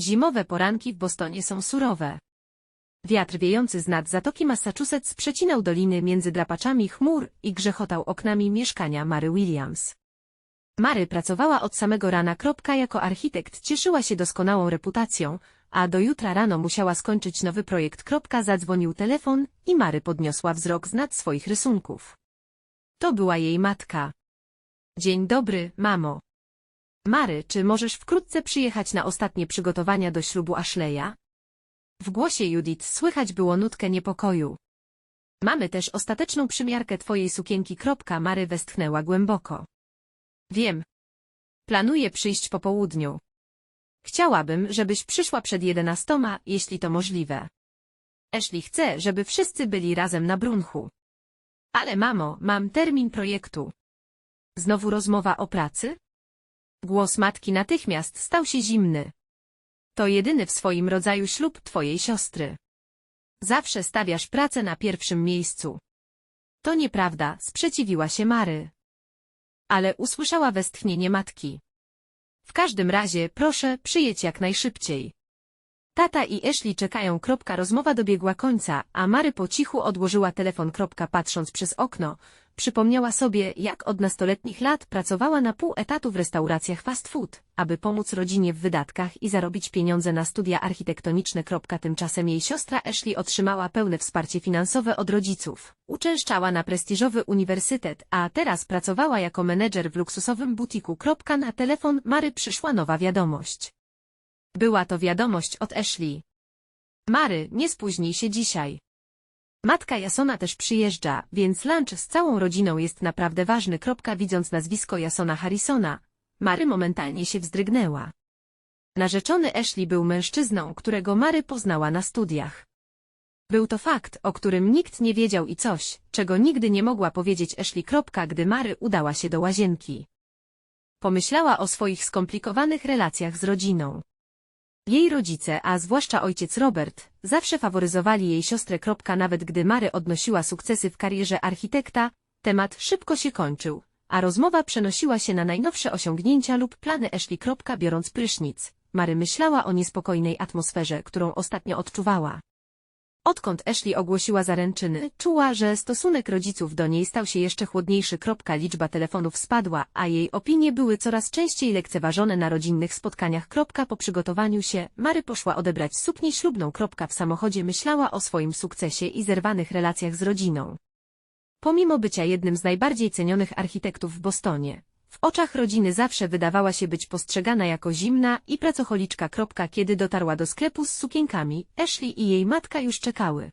Zimowe poranki w Bostonie są surowe. Wiatr wiejący z nad zatoki Massachusetts przecinał doliny między drapaczami chmur i grzechotał oknami mieszkania Mary Williams. Mary pracowała od samego rana. Jako architekt cieszyła się doskonałą reputacją, a do jutra rano musiała skończyć nowy projekt. Zadzwonił telefon i Mary podniosła wzrok z nad swoich rysunków. To była jej matka. Dzień dobry, mamo. Mary, czy możesz wkrótce przyjechać na ostatnie przygotowania do ślubu Ashleya? W głosie Judith słychać było nutkę niepokoju. Mamy też ostateczną przymiarkę twojej sukienki. Mary westchnęła głęboko. Wiem. Planuję przyjść po południu. Chciałabym, żebyś przyszła przed jedenastoma, jeśli to możliwe. Ashley chce, żeby wszyscy byli razem na brunchu. Ale mamo, mam termin projektu. Znowu rozmowa o pracy? Głos matki natychmiast stał się zimny. To jedyny w swoim rodzaju ślub twojej siostry. Zawsze stawiasz pracę na pierwszym miejscu. To nieprawda, sprzeciwiła się Mary. Ale usłyszała westchnienie matki. W każdym razie, proszę, przyjedź jak najszybciej. Tata i Ashley czekają. Kropka, rozmowa dobiegła końca, a Mary po cichu odłożyła telefon. Kropka, patrząc przez okno, przypomniała sobie, jak od nastoletnich lat pracowała na pół etatu w restauracjach fast food, aby pomóc rodzinie w wydatkach i zarobić pieniądze na studia architektoniczne. Tymczasem jej siostra Ashley otrzymała pełne wsparcie finansowe od rodziców. Uczęszczała na prestiżowy uniwersytet, a teraz pracowała jako menedżer w luksusowym butiku. Na telefon Mary przyszła nowa wiadomość. Była to wiadomość od Ashley. Mary, nie spóźnij się dzisiaj. Matka Jasona też przyjeżdża, więc lunch z całą rodziną jest naprawdę ważny. Widząc nazwisko Jasona Harrisona, Mary momentalnie się wzdrygnęła. Narzeczony Ashley był mężczyzną, którego Mary poznała na studiach. Był to fakt, o którym nikt nie wiedział i coś, czego nigdy nie mogła powiedzieć Ashley. Gdy Mary udała się do łazienki. Pomyślała o swoich skomplikowanych relacjach z rodziną. Jej rodzice, a zwłaszcza ojciec Robert, zawsze faworyzowali jej siostrę. Nawet gdy Mary odnosiła sukcesy w karierze architekta, temat szybko się kończył, a rozmowa przenosiła się na najnowsze osiągnięcia lub plany Ashley. Biorąc prysznic, Mary myślała o niespokojnej atmosferze, którą ostatnio odczuwała. Odkąd Ashley ogłosiła zaręczyny, czuła, że stosunek rodziców do niej stał się jeszcze chłodniejszy. Liczba telefonów spadła, a jej opinie były coraz częściej lekceważone na rodzinnych spotkaniach. Po przygotowaniu się, Mary poszła odebrać suknię ślubną. W samochodzie myślała o swoim sukcesie i zerwanych relacjach z rodziną. Pomimo bycia jednym z najbardziej cenionych architektów w Bostonie, w oczach rodziny zawsze wydawała się być postrzegana jako zimna i pracocholiczka. Kiedy dotarła do sklepu z sukienkami, Ashley i jej matka już czekały.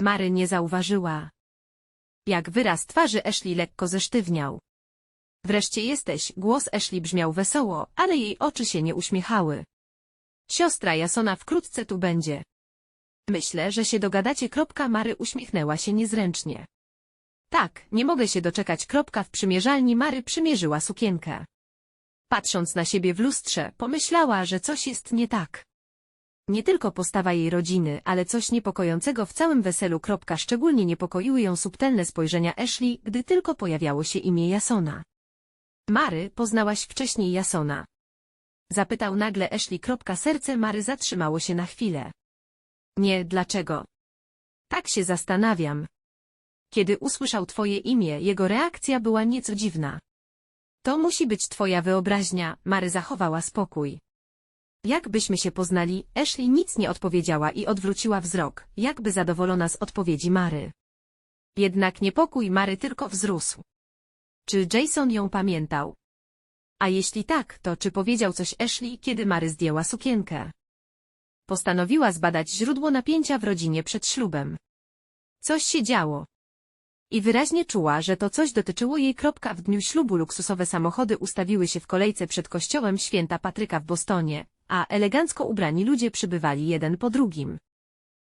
Mary nie zauważyła. Jak wyraz twarzy Ashley lekko zesztywniał. Wreszcie jesteś, głos Ashley brzmiał wesoło, ale jej oczy się nie uśmiechały. Siostra Jasona wkrótce tu będzie. Myślę, że się dogadacie. Mary uśmiechnęła się niezręcznie. Tak, nie mogę się doczekać. Kropka w przymierzalni Mary przymierzyła sukienkę. Patrząc na siebie w lustrze, pomyślała, że coś jest nie tak. Nie tylko postawa jej rodziny, ale coś niepokojącego w całym weselu. Kropka szczególnie niepokoiły ją subtelne spojrzenia Ashley, gdy tylko pojawiało się imię Jasona. Mary, poznałaś wcześniej Jasona. Zapytał nagle Ashley. Kropka serce Mary zatrzymało się na chwilę. Nie, dlaczego? Tak się zastanawiam. Kiedy usłyszał twoje imię, jego reakcja była nieco dziwna. To musi być twoja wyobraźnia, Mary zachowała spokój. Jakbyśmy się poznali, Ashley nic nie odpowiedziała i odwróciła wzrok, jakby zadowolona z odpowiedzi Mary. Jednak niepokój Mary tylko wzrósł. Czy Jason ją pamiętał? A jeśli tak, to czy powiedział coś Ashley, kiedy Mary zdjęła sukienkę? Postanowiła zbadać źródło napięcia w rodzinie przed ślubem. Coś się działo i wyraźnie czuła, że to coś dotyczyło jej. W dniu ślubu luksusowe samochody ustawiły się w kolejce przed kościołem święta Patryka w Bostonie, a elegancko ubrani ludzie przybywali jeden po drugim.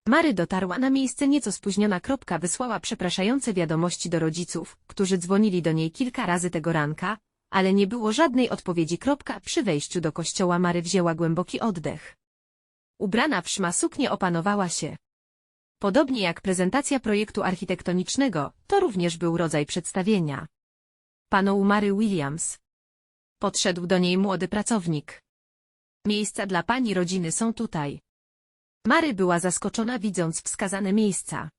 Mary dotarła na miejsce nieco spóźniona. Wysłała przepraszające wiadomości do rodziców, którzy dzwonili do niej kilka razy tego ranka, ale nie było żadnej odpowiedzi. Przy wejściu do kościoła Mary wzięła głęboki oddech. Ubrana w szma suknię opanowała się. Podobnie jak prezentacja projektu architektonicznego, to również był rodzaj przedstawienia. Panu Mary Williams. Podszedł do niej młody pracownik. Miejsca dla pani rodziny są tutaj. Mary była zaskoczona widząc wskazane miejsca.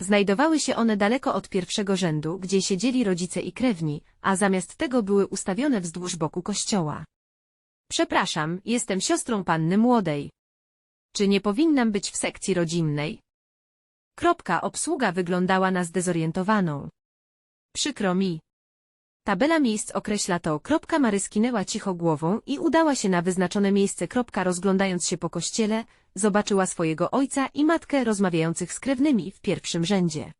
Znajdowały się one daleko od pierwszego rzędu, gdzie siedzieli rodzice i krewni, a zamiast tego były ustawione wzdłuż boku kościoła. Przepraszam, jestem siostrą panny młodej. Czy nie powinnam być w sekcji rodzinnej? Kropka obsługa wyglądała na zdezorientowaną. Przykro mi. Tabela miejsc określa to. Kropka Mary skinęła cicho głową i udała się na wyznaczone miejsce. Kropka rozglądając się po kościele, zobaczyła swojego ojca i matkę rozmawiających z krewnymi w pierwszym rzędzie.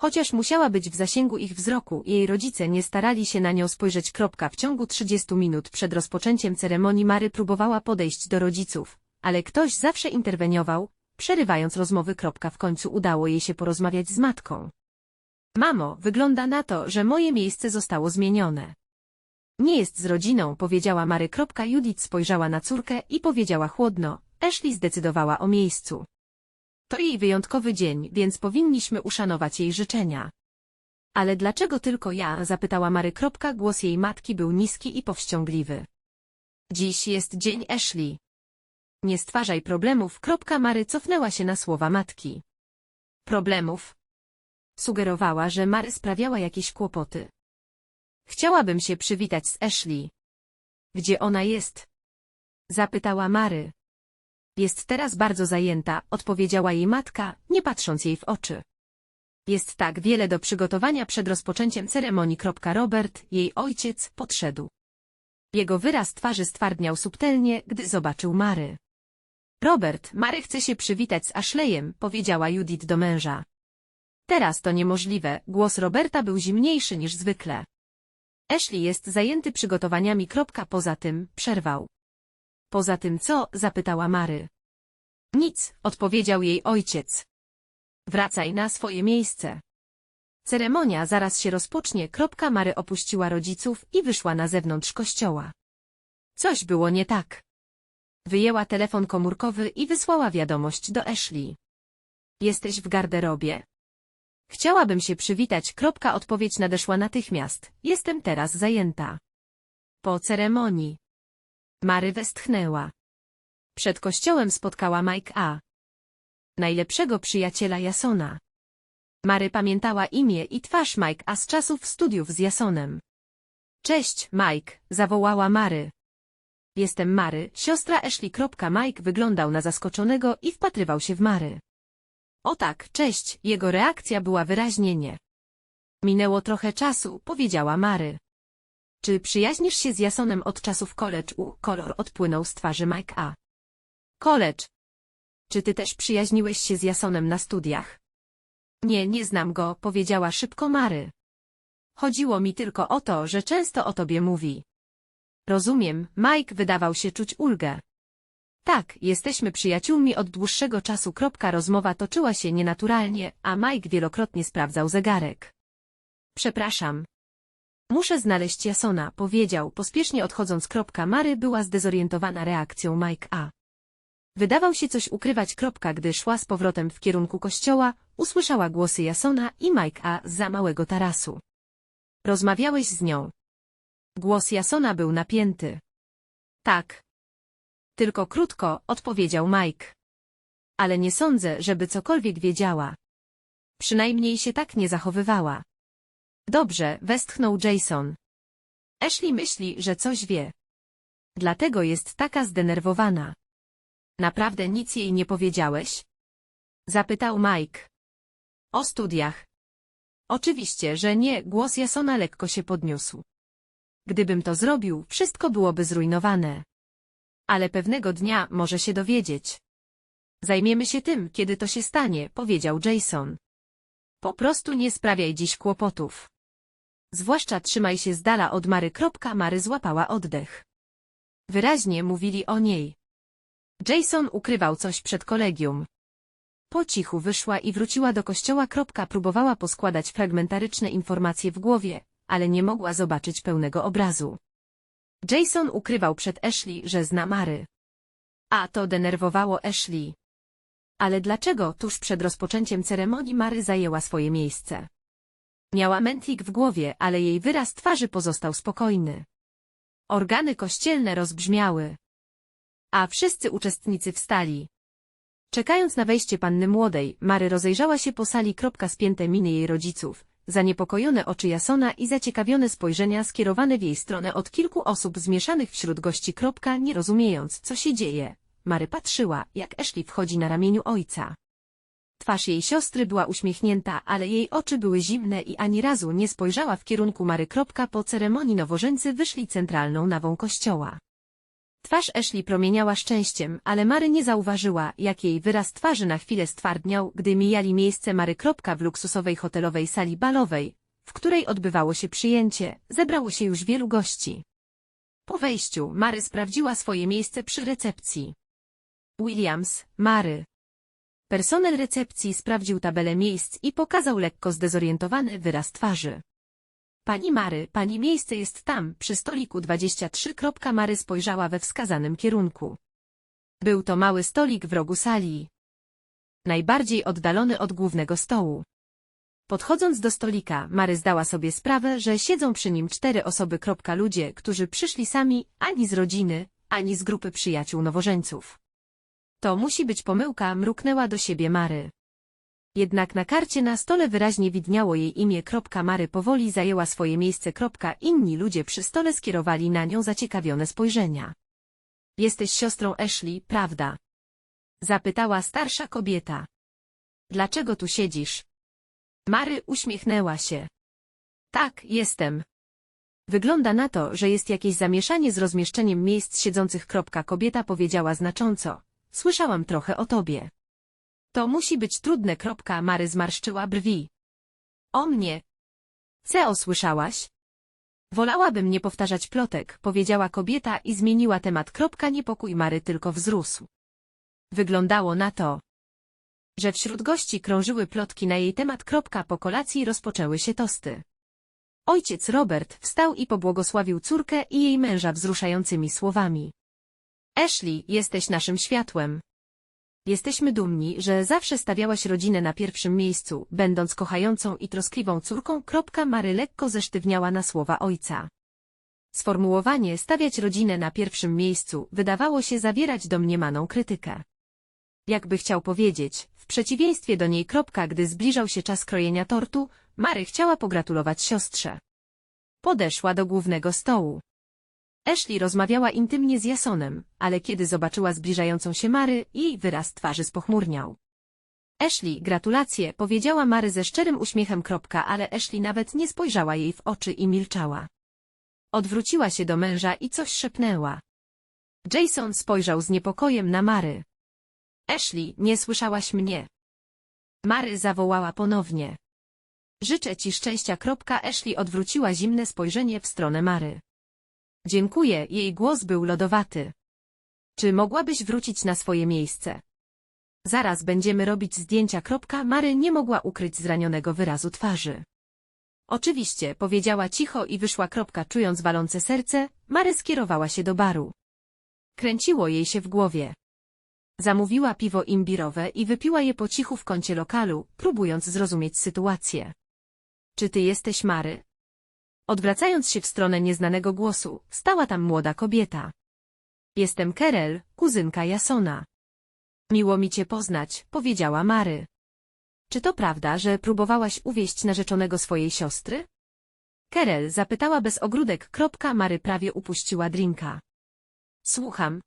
Chociaż musiała być w zasięgu ich wzroku, jej rodzice nie starali się na nią spojrzeć. Kropka w ciągu 30 minut przed rozpoczęciem ceremonii Mary próbowała podejść do rodziców, ale ktoś zawsze interweniował, przerywając rozmowy. W końcu udało jej się porozmawiać z matką. Mamo, wygląda na to, że moje miejsce zostało zmienione. Nie jest z rodziną, powiedziała Mary. Judith spojrzała na córkę i powiedziała chłodno, Ashley zdecydowała o miejscu. To jej wyjątkowy dzień, więc powinniśmy uszanować jej życzenia. Ale dlaczego tylko ja? zapytała Mary. Głos jej matki był niski i powściągliwy. Dziś jest dzień Ashley. Nie stwarzaj problemów. Mary cofnęła się na słowa matki. Problemów? Sugerowała, że Mary sprawiała jakieś kłopoty. Chciałabym się przywitać z Ashley. Gdzie ona jest? Zapytała Mary. Jest teraz bardzo zajęta, odpowiedziała jej matka, nie patrząc jej w oczy. Jest tak wiele do przygotowania przed rozpoczęciem ceremonii. Robert, jej ojciec, podszedł. Jego wyraz twarzy stwardniał subtelnie, gdy zobaczył Mary. Robert, Mary chce się przywitać z Ashleyem, powiedziała Judith do męża. Teraz to niemożliwe, głos Roberta był zimniejszy niż zwykle. Ashley jest zajęty przygotowaniami. Poza tym, przerwał. Poza tym co? zapytała Mary. Nic, odpowiedział jej ojciec. Wracaj na swoje miejsce. Ceremonia zaraz się rozpocznie. Mary opuściła rodziców i wyszła na zewnątrz kościoła. Coś było nie tak. Wyjęła telefon komórkowy i wysłała wiadomość do Ashley. Jesteś w garderobie. Chciałabym się przywitać. Kropka odpowiedź nadeszła natychmiast. Jestem teraz zajęta. Po ceremonii. Mary westchnęła. Przed kościołem spotkała Mike A. Najlepszego przyjaciela Jasona. Mary pamiętała imię i twarz Mike A z czasów studiów z Jasonem. Cześć, Mike, zawołała Mary. Jestem Mary, siostra Ashley. Mike wyglądał na zaskoczonego i wpatrywał się w Mary. O tak, cześć, jego reakcja była wyraźnie nie. Minęło trochę czasu, powiedziała Mary. Czy przyjaźnisz się z Jasonem od czasów college? U, kolor odpłynął z twarzy Mike A. College. Czy ty też przyjaźniłeś się z Jasonem na studiach? Nie, nie znam go, powiedziała szybko Mary. Chodziło mi tylko o to, że często o tobie mówi. Rozumiem, Mike wydawał się czuć ulgę. Tak, jesteśmy przyjaciółmi od dłuższego czasu. Kropka rozmowa toczyła się nienaturalnie, a Mike wielokrotnie sprawdzał zegarek. Przepraszam. Muszę znaleźć Jasona, powiedział, pospiesznie odchodząc. Kropka Mary była zdezorientowana reakcją Mike A. Wydawał się coś ukrywać. Kropka, gdy szła z powrotem w kierunku kościoła, usłyszała głosy Jasona i Mike A za małego tarasu. Rozmawiałeś z nią. Głos Jasona był napięty. Tak. Tylko krótko, odpowiedział Mike. Ale nie sądzę, żeby cokolwiek wiedziała. Przynajmniej się tak nie zachowywała. Dobrze, westchnął Jason. Ashley myśli, że coś wie. Dlatego jest taka zdenerwowana. Naprawdę nic jej nie powiedziałeś? Zapytał Mike. O studiach. Oczywiście, że nie, głos Jasona lekko się podniósł. Gdybym to zrobił, wszystko byłoby zrujnowane. Ale pewnego dnia może się dowiedzieć. Zajmiemy się tym, kiedy to się stanie, powiedział Jason. Po prostu nie sprawiaj dziś kłopotów. Zwłaszcza trzymaj się z dala od Mary. Mary złapała oddech. Wyraźnie mówili o niej. Jason ukrywał coś przed kolegium. Po cichu wyszła i wróciła do kościoła. Próbowała poskładać fragmentaryczne informacje w głowie, ale nie mogła zobaczyć pełnego obrazu. Jason ukrywał przed Ashley, że zna Mary. A to denerwowało Ashley. Ale dlaczego tuż przed rozpoczęciem ceremonii Mary zajęła swoje miejsce? Miała mętlik w głowie, ale jej wyraz twarzy pozostał spokojny. Organy kościelne rozbrzmiały. A wszyscy uczestnicy wstali. Czekając na wejście panny młodej, Mary rozejrzała się po sali. Spięte miny jej rodziców, zaniepokojone oczy Jasona i zaciekawione spojrzenia skierowane w jej stronę od kilku osób zmieszanych wśród gości. Kropka, nie rozumiejąc, co się dzieje. Mary patrzyła, jak Ashley wchodzi na ramieniu ojca. Twarz jej siostry była uśmiechnięta, ale jej oczy były zimne i ani razu nie spojrzała w kierunku Mary. Po ceremonii nowożeńcy wyszli centralną nawą kościoła. Twarz Ashley promieniała szczęściem, ale Mary nie zauważyła, jak jej wyraz twarzy na chwilę stwardniał, gdy mijali miejsce Mary. W luksusowej hotelowej sali balowej, w której odbywało się przyjęcie, zebrało się już wielu gości. Po wejściu, Mary sprawdziła swoje miejsce przy recepcji. Williams, Mary. Personel recepcji sprawdził tabelę miejsc i pokazał lekko zdezorientowany wyraz twarzy. Pani Mary, pani miejsce jest tam, przy stoliku 23. Mary spojrzała we wskazanym kierunku. Był to mały stolik w rogu sali. Najbardziej oddalony od głównego stołu. Podchodząc do stolika, Mary zdała sobie sprawę, że siedzą przy nim cztery osoby. Ludzie, którzy przyszli sami, ani z rodziny, ani z grupy przyjaciół nowożeńców. To musi być pomyłka, mruknęła do siebie Mary. Jednak na karcie na stole wyraźnie widniało jej imię. Mary powoli zajęła swoje miejsce. Inni ludzie przy stole skierowali na nią zaciekawione spojrzenia. Jesteś siostrą Ashley, prawda? Zapytała starsza kobieta. Dlaczego tu siedzisz? Mary uśmiechnęła się. Tak, jestem. Wygląda na to, że jest jakieś zamieszanie z rozmieszczeniem miejsc siedzących. Kobieta powiedziała znacząco. Słyszałam trochę o tobie. To musi być trudne. Kropka Mary zmarszczyła brwi. O mnie. Co słyszałaś? Wolałabym nie powtarzać plotek, powiedziała kobieta i zmieniła temat. Kropka niepokój Mary tylko wzrósł. Wyglądało na to, że wśród gości krążyły plotki na jej temat. Kropka po kolacji rozpoczęły się tosty. Ojciec Robert wstał i pobłogosławił córkę i jej męża wzruszającymi słowami. Ashley, jesteś naszym światłem. Jesteśmy dumni, że zawsze stawiałaś rodzinę na pierwszym miejscu, będąc kochającą i troskliwą córką. Mary lekko zesztywniała na słowa ojca. Sformułowanie stawiać rodzinę na pierwszym miejscu wydawało się zawierać domniemaną krytykę. Jakby chciał powiedzieć, w przeciwieństwie do niej. Gdy zbliżał się czas krojenia tortu, Mary chciała pogratulować siostrze. Podeszła do głównego stołu. Ashley rozmawiała intymnie z Jasonem, ale kiedy zobaczyła zbliżającą się Mary, jej wyraz twarzy spochmurniał. Ashley, gratulacje, powiedziała Mary ze szczerym uśmiechem. Kropka, ale Ashley nawet nie spojrzała jej w oczy i milczała. Odwróciła się do męża i coś szepnęła. Jason spojrzał z niepokojem na Mary. Ashley, nie słyszałaś mnie. Mary zawołała ponownie. Życzę ci szczęścia. Kropka, Ashley odwróciła zimne spojrzenie w stronę Mary. Dziękuję, jej głos był lodowaty. Czy mogłabyś wrócić na swoje miejsce? Zaraz będziemy robić zdjęcia. Mary nie mogła ukryć zranionego wyrazu twarzy. Oczywiście, powiedziała cicho i wyszła. Czując walące serce, Mary skierowała się do baru. Kręciło jej się w głowie. Zamówiła piwo imbirowe i wypiła je po cichu w kącie lokalu, próbując zrozumieć sytuację. Czy ty jesteś Mary? Odwracając się w stronę nieznanego głosu, stała tam młoda kobieta. Jestem Kerel, kuzynka Jasona. Miło mi cię poznać, powiedziała Mary. Czy to prawda, że próbowałaś uwieść narzeczonego swojej siostry? Kerel zapytała bez ogródek. Kropka Mary prawie upuściła drinka. Słucham.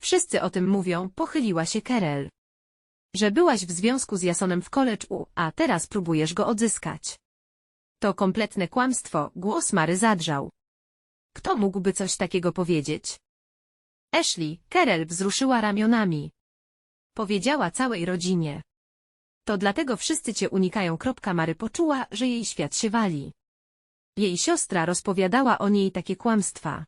Wszyscy o tym mówią, pochyliła się Kerel. Że byłaś w związku z Jasonem w college U, a teraz próbujesz go odzyskać. To kompletne kłamstwo, głos Mary zadrżał. Kto mógłby coś takiego powiedzieć? Ashley, Kerel wzruszyła ramionami. Powiedziała całej rodzinie. To dlatego wszyscy cię unikają. Mary poczuła, że jej świat się wali. Jej siostra rozpowiadała o niej takie kłamstwa.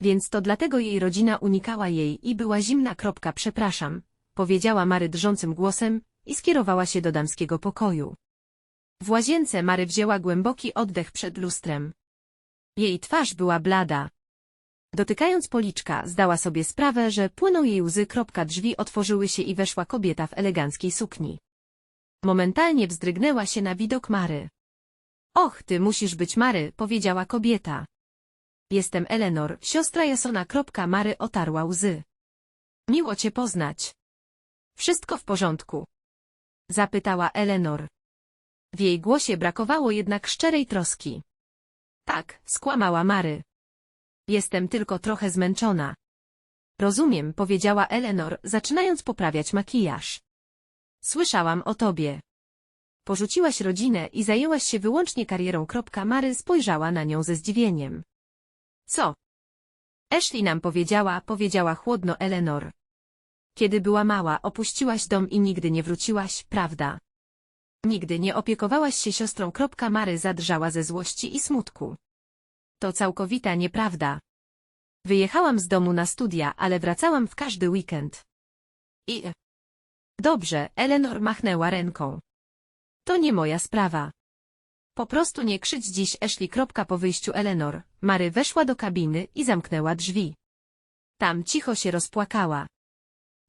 Więc to dlatego jej rodzina unikała jej i była zimna. Przepraszam, powiedziała Mary drżącym głosem i skierowała się do damskiego pokoju. W łazience Mary wzięła głęboki oddech przed lustrem. Jej twarz była blada. Dotykając policzka, zdała sobie sprawę, że płyną jej łzy. Drzwi otworzyły się i weszła kobieta w eleganckiej sukni. Momentalnie wzdrygnęła się na widok Mary. Och, ty musisz być Mary, powiedziała kobieta. Jestem Eleanor, siostra Jasona. Mary otarła łzy. Miło cię poznać. Wszystko w porządku? Zapytała Eleanor. W jej głosie brakowało jednak szczerej troski. Tak, skłamała Mary. Jestem tylko trochę zmęczona. Rozumiem, powiedziała Eleanor, zaczynając poprawiać makijaż. Słyszałam o tobie. Porzuciłaś rodzinę i zajęłaś się wyłącznie karierą. Mary spojrzała na nią ze zdziwieniem. Co? Ashley nam powiedziała, powiedziała chłodno Eleanor. Kiedy była mała, opuściłaś dom i nigdy nie wróciłaś, prawda? Nigdy nie opiekowałaś się siostrą. Mary zadrżała ze złości i smutku. To całkowita nieprawda. Wyjechałam z domu na studia, ale wracałam w każdy weekend. I... Dobrze, Eleanor machnęła ręką. To nie moja sprawa. Po prostu nie krzycz dziś Ashley. Po wyjściu Eleanor, Mary weszła do kabiny i zamknęła drzwi. Tam cicho się rozpłakała.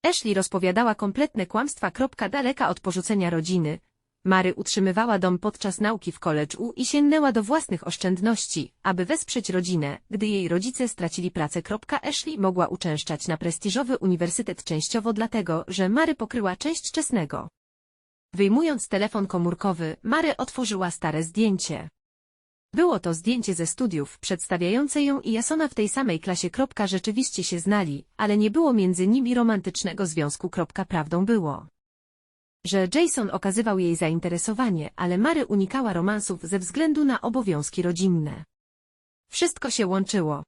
Ashley rozpowiadała kompletne kłamstwa. Daleka od porzucenia rodziny. Mary utrzymywała dom podczas nauki w college'u i sięgnęła do własnych oszczędności, aby wesprzeć rodzinę, gdy jej rodzice stracili pracę. Ashley mogła uczęszczać na prestiżowy uniwersytet częściowo dlatego, że Mary pokryła część czesnego. Wyjmując telefon komórkowy, Mary otworzyła stare zdjęcie. Było to zdjęcie ze studiów, przedstawiające ją i Jasona w tej samej klasie. Rzeczywiście się znali, ale nie było między nimi romantycznego związku. Prawdą było, że Jason okazywał jej zainteresowanie, ale Mary unikała romansów ze względu na obowiązki rodzinne. Wszystko się łączyło.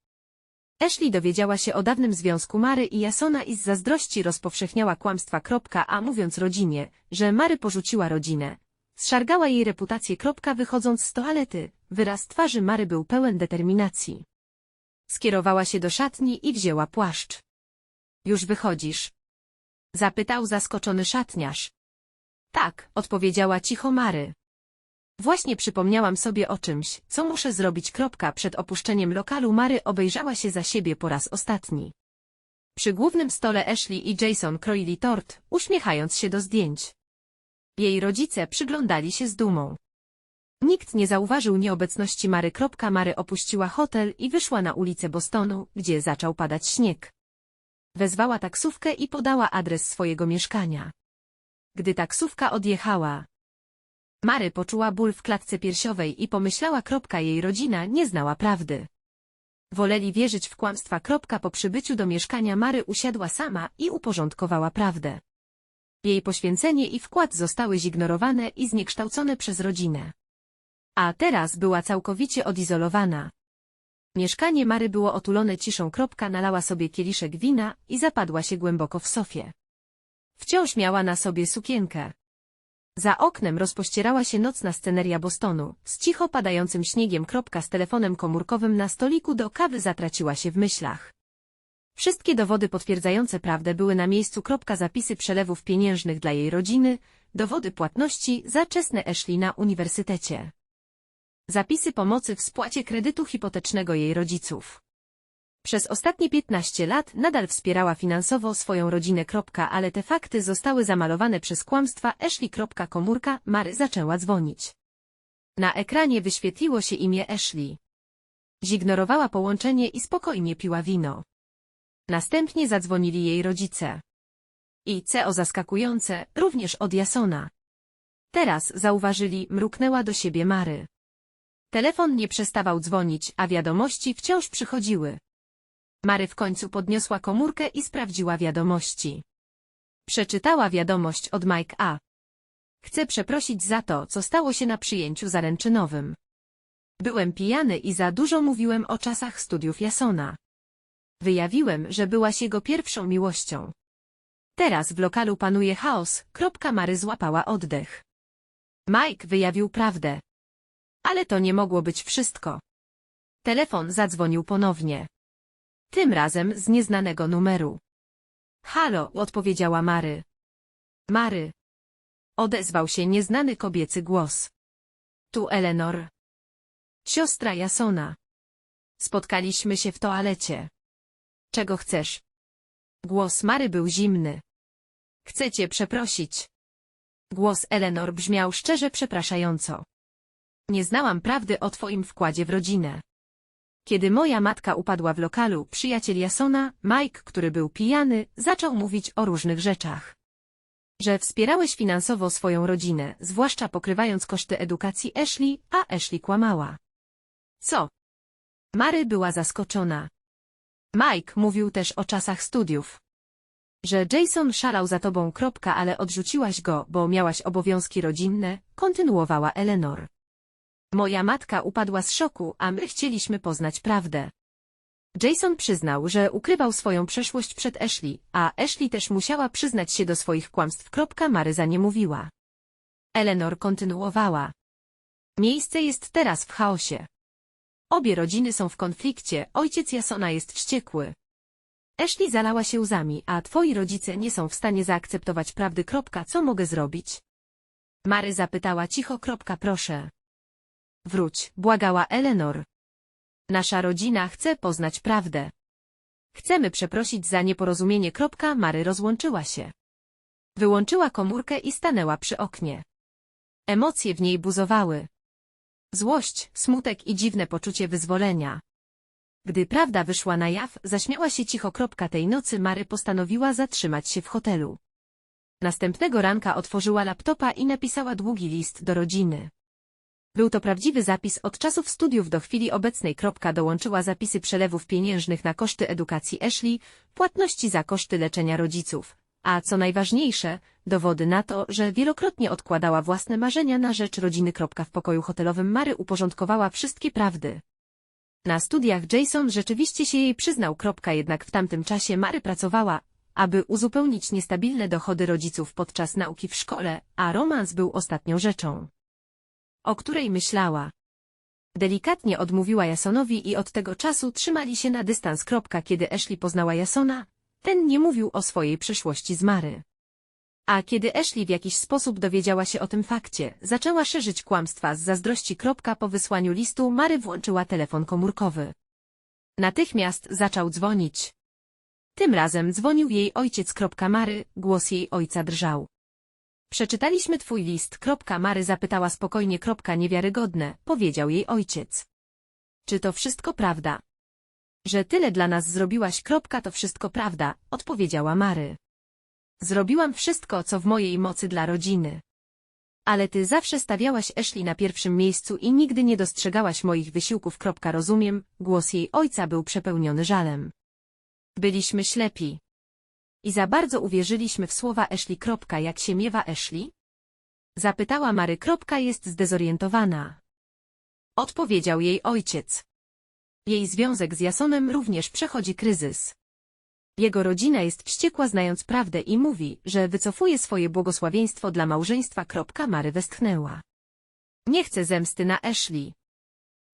Ashley dowiedziała się o dawnym związku Mary i Jasona i z zazdrości rozpowszechniała kłamstwa. A mówiąc rodzinie, że Mary porzuciła rodzinę. Zszargała jej reputację. Wychodząc z toalety, wyraz twarzy Mary był pełen determinacji. Skierowała się do szatni i wzięła płaszcz. Już wychodzisz? Zapytał zaskoczony szatniarz. Tak, odpowiedziała cicho Mary. Właśnie przypomniałam sobie o czymś, co muszę zrobić. Kropka przed opuszczeniem lokalu Mary obejrzała się za siebie po raz ostatni. Przy głównym stole Ashley i Jason kroili tort, uśmiechając się do zdjęć. Jej rodzice przyglądali się z dumą. Nikt nie zauważył nieobecności Mary. Mary opuściła hotel i wyszła na ulicę Bostonu, gdzie zaczął padać śnieg. Wezwała taksówkę i podała adres swojego mieszkania. Gdy taksówka odjechała, Mary poczuła ból w klatce piersiowej i pomyślała. Kropka, jej rodzina nie znała prawdy. Woleli wierzyć w kłamstwa. Kropka, po przybyciu do mieszkania Mary usiadła sama i uporządkowała prawdę. Jej poświęcenie i wkład zostały zignorowane i zniekształcone przez rodzinę. A teraz była całkowicie odizolowana. Mieszkanie Mary było otulone ciszą. Kropka nalała sobie kieliszek wina i zapadła się głęboko w sofie. Wciąż miała na sobie sukienkę. Za oknem rozpościerała się nocna sceneria Bostonu, z cicho padającym śniegiem. Kropka z telefonem komórkowym na stoliku do kawy zatraciła się w myślach. Wszystkie dowody potwierdzające prawdę były na miejscu. Kropka zapisy przelewów pieniężnych dla jej rodziny, dowody płatności za czesne Ashley na uniwersytecie. Zapisy pomocy w spłacie kredytu hipotecznego jej rodziców. Przez ostatnie 15 lat nadal wspierała finansowo swoją rodzinę. Ale te fakty zostały zamalowane przez kłamstwa Ashley. Komórka Mary zaczęła dzwonić. Na ekranie wyświetliło się imię Ashley. Zignorowała połączenie i spokojnie piła wino. Następnie zadzwonili jej rodzice. I co zaskakujące, również od Jasona. Teraz zauważyli, mruknęła do siebie Mary. Telefon nie przestawał dzwonić, a wiadomości wciąż przychodziły. Mary w końcu podniosła komórkę i sprawdziła wiadomości. Przeczytała wiadomość od Mike A. Chcę przeprosić za to, co stało się na przyjęciu zaręczynowym. Byłem pijany i za dużo mówiłem o czasach studiów Jasona. Wyjawiłem, że byłaś jego pierwszą miłością. Teraz w lokalu panuje chaos. Kropka Mary złapała oddech. Mike wyjawił prawdę. Ale to nie mogło być wszystko. Telefon zadzwonił ponownie. Tym razem z nieznanego numeru. Halo, odpowiedziała Mary. Mary. Odezwał się nieznany kobiecy głos. Tu Eleanor. Siostra Jasona. Spotkaliśmy się w toalecie. Czego chcesz? Głos Mary był zimny. Chcę cię przeprosić. Głos Eleanor brzmiał szczerze przepraszająco. Nie znałam prawdy o twoim wkładzie w rodzinę. Kiedy moja matka upadła w lokalu, przyjaciel Jasona, Mike, który był pijany, zaczął mówić o różnych rzeczach. Że wspierałeś finansowo swoją rodzinę, zwłaszcza pokrywając koszty edukacji Ashley, a Ashley kłamała. Co? Mary była zaskoczona. Mike mówił też o czasach studiów. Że Jason szalał za tobą kropka, ale odrzuciłaś go, bo miałaś obowiązki rodzinne, kontynuowała Eleanor. Moja matka upadła z szoku, a my chcieliśmy poznać prawdę. Jason przyznał, że ukrywał swoją przeszłość przed Ashley, a Ashley też musiała przyznać się do swoich kłamstw. Maryza nie mówiła. Eleanor kontynuowała. Miejsce jest teraz w chaosie. Obie rodziny są w konflikcie, ojciec Jasona jest wściekły. Ashley zalała się łzami, a twoi rodzice nie są w stanie zaakceptować prawdy. Co mogę zrobić? Mary zapytała cicho. Proszę. Wróć, błagała Eleanor. Nasza rodzina chce poznać prawdę. Chcemy przeprosić za nieporozumienie. Mary rozłączyła się. Wyłączyła komórkę i stanęła przy oknie. Emocje w niej buzowały. Złość, smutek i dziwne poczucie wyzwolenia. Gdy prawda wyszła na jaw, zaśmiała się cicho. Tej nocy Mary postanowiła zatrzymać się w hotelu. Następnego ranka otworzyła laptopa i napisała długi list do rodziny. Był to prawdziwy zapis od czasów studiów do chwili obecnej. Kropka dołączyła zapisy przelewów pieniężnych na koszty edukacji Ashley, płatności za koszty leczenia rodziców, a co najważniejsze, dowody na to, że wielokrotnie odkładała własne marzenia na rzecz rodziny. W pokoju hotelowym Mary uporządkowała wszystkie prawdy. Na studiach Jason rzeczywiście się jej przyznał. Jednak w tamtym czasie Mary pracowała, aby uzupełnić niestabilne dochody rodziców podczas nauki w szkole, a romans był ostatnią rzeczą o której myślała. Delikatnie odmówiła Jasonowi i od tego czasu trzymali się na dystans. Kiedy Ashley poznała Jasona, ten nie mówił o swojej przeszłości z Mary. A kiedy Ashley w jakiś sposób dowiedziała się o tym fakcie, zaczęła szerzyć kłamstwa z zazdrości. Po wysłaniu listu Mary włączyła telefon komórkowy. Natychmiast zaczął dzwonić. Tym razem dzwonił jej ojciec. Mary, głos jej ojca drżał. Przeczytaliśmy twój list. Mary zapytała spokojnie. Niewiarygodne, powiedział jej ojciec. Czy to wszystko prawda? Że tyle dla nas zrobiłaś. To wszystko prawda, odpowiedziała Mary. Zrobiłam wszystko, co w mojej mocy dla rodziny. Ale ty zawsze stawiałaś Ashley na pierwszym miejscu i nigdy nie dostrzegałaś moich wysiłków. Rozumiem, głos jej ojca był przepełniony żalem. Byliśmy ślepi. I za bardzo uwierzyliśmy w słowa Ashley. Jak się miewa Ashley? Zapytała Mary. Jest zdezorientowana. Odpowiedział jej ojciec. Jej związek z Jasonem również przechodzi kryzys. Jego rodzina jest wściekła znając prawdę i mówi, że wycofuje swoje błogosławieństwo dla małżeństwa. Mary westchnęła. Nie chcę zemsty na Ashley.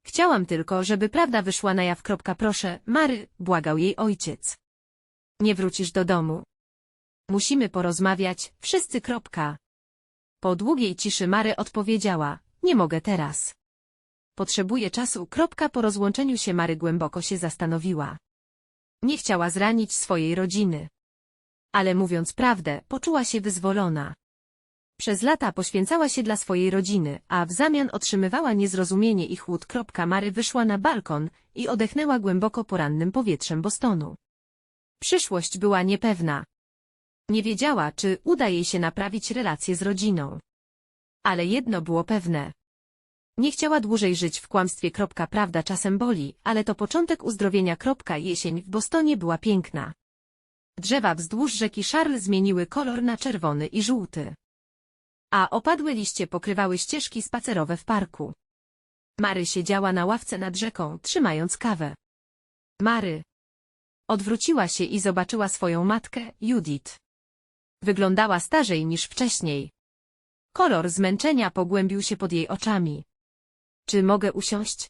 Chciałam tylko, żeby prawda wyszła na jaw. Proszę, Mary, błagał jej ojciec. Nie wrócisz do domu. Musimy porozmawiać, wszyscy. Kropka. Po długiej ciszy Mary odpowiedziała, nie mogę teraz. Potrzebuję czasu. Kropka. Po rozłączeniu się Mary głęboko się zastanowiła. Nie chciała zranić swojej rodziny. Ale mówiąc prawdę, poczuła się wyzwolona. Przez lata poświęcała się dla swojej rodziny, a w zamian otrzymywała niezrozumienie i chłód. Mary wyszła na balkon i odechnęła głęboko porannym powietrzem Bostonu. Przyszłość była niepewna. Nie wiedziała, czy uda jej się naprawić relacje z rodziną. Ale jedno było pewne. Nie chciała dłużej żyć w kłamstwie. Prawda czasem boli, ale to początek uzdrowienia. Jesień w Bostonie była piękna. Drzewa wzdłuż rzeki Charles zmieniły kolor na czerwony i żółty. A opadłe liście pokrywały ścieżki spacerowe w parku. Mary siedziała na ławce nad rzeką, trzymając kawę. Mary, Odwróciła się i zobaczyła swoją matkę, Judith. Wyglądała starzej niż wcześniej. Kolor zmęczenia pogłębił się pod jej oczami. Czy mogę usiąść?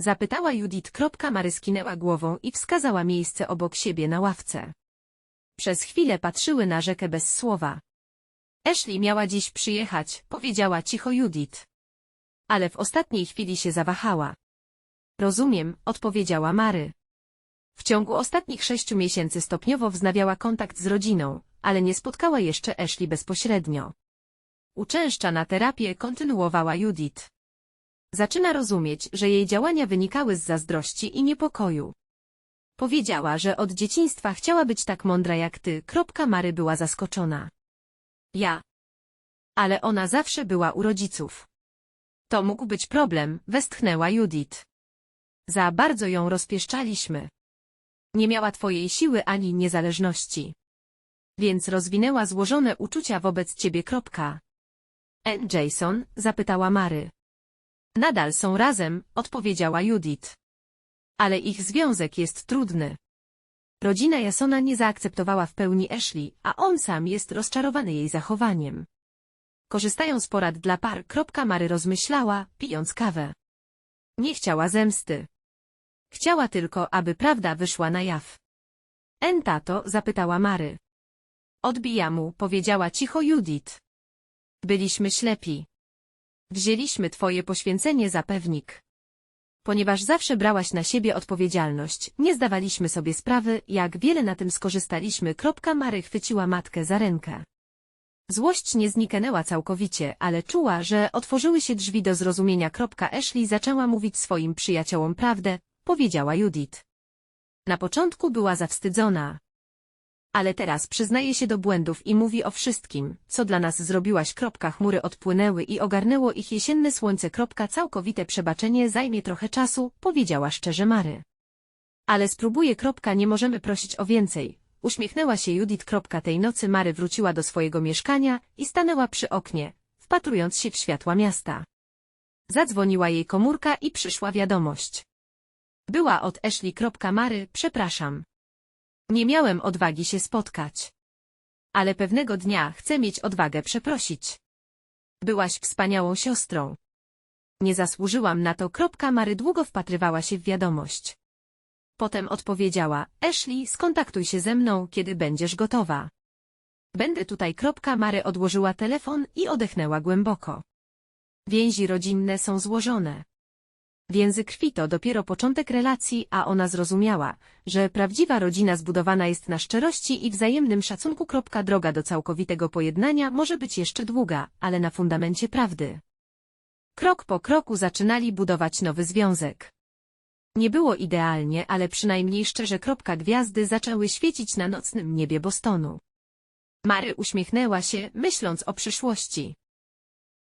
Zapytała Judith. Mary skinęła głową i wskazała miejsce obok siebie na ławce. Przez chwilę patrzyły na rzekę bez słowa. Ashley miała dziś przyjechać, powiedziała cicho Judith. Ale w ostatniej chwili się zawahała. Rozumiem, odpowiedziała Mary. W ciągu ostatnich sześciu miesięcy stopniowo wznawiała kontakt z rodziną, ale nie spotkała jeszcze Ashley bezpośrednio. Uczęszcza na terapię, kontynuowała Judith. Zaczyna rozumieć, że jej działania wynikały z zazdrości i niepokoju. Powiedziała, że od dzieciństwa chciała być tak mądra jak ty. Mary była zaskoczona. Ja. Ale ona zawsze była u rodziców. To mógł być problem, westchnęła Judith. Za bardzo ją rozpieszczaliśmy. Nie miała twojej siły ani niezależności. Więc rozwinęła złożone uczucia wobec ciebie. Kropka. N. Jason? zapytała Mary. Nadal są razem, odpowiedziała Judith. Ale ich związek jest trudny. Rodzina Jasona nie zaakceptowała w pełni Ashley, a on sam jest rozczarowany jej zachowaniem. Korzystają z porad dla par. Mary rozmyślała, pijąc kawę. Nie chciała zemsty. Chciała tylko, aby prawda wyszła na jaw. En tato, zapytała Mary. Odbija mu, powiedziała cicho Judith. Byliśmy ślepi. Wzięliśmy twoje poświęcenie za pewnik. Ponieważ zawsze brałaś na siebie odpowiedzialność, nie zdawaliśmy sobie sprawy, jak wiele na tym skorzystaliśmy. Kropka Mary chwyciła matkę za rękę. Złość nie zniknęła całkowicie, ale czuła, że otworzyły się drzwi do zrozumienia. Ashley zaczęła mówić swoim przyjaciołom prawdę, powiedziała Judith. Na początku była zawstydzona. Ale teraz przyznaje się do błędów i mówi o wszystkim, co dla nas zrobiłaś. Kropka chmury odpłynęły i ogarnęło ich jesienne słońce. Kropka całkowite przebaczenie zajmie trochę czasu, powiedziała szczerze Mary. Ale spróbuję. Kropka nie możemy prosić o więcej. Uśmiechnęła się Judith. Kropka tej nocy Mary wróciła do swojego mieszkania i stanęła przy oknie, wpatrując się w światła miasta. Zadzwoniła jej komórka i przyszła wiadomość. Była od Ashley. Mary, przepraszam. Nie miałem odwagi się spotkać. Ale pewnego dnia chcę mieć odwagę przeprosić. Byłaś wspaniałą siostrą. Nie zasłużyłam na to. Mary długo wpatrywała się w wiadomość. Potem odpowiedziała, Ashley, skontaktuj się ze mną, kiedy będziesz gotowa. Będę tutaj. Mary odłożyła telefon i odechnęła głęboko. Więzi rodzinne są złożone. Więzy krwi to dopiero początek relacji, a ona zrozumiała, że prawdziwa rodzina zbudowana jest na szczerości i wzajemnym szacunku. Droga do całkowitego pojednania może być jeszcze długa, ale na fundamencie prawdy. Krok po kroku zaczynali budować nowy związek. Nie było idealnie, ale przynajmniej szczerze. Gwiazdy zaczęły świecić na nocnym niebie Bostonu. Mary uśmiechnęła się, myśląc o przyszłości.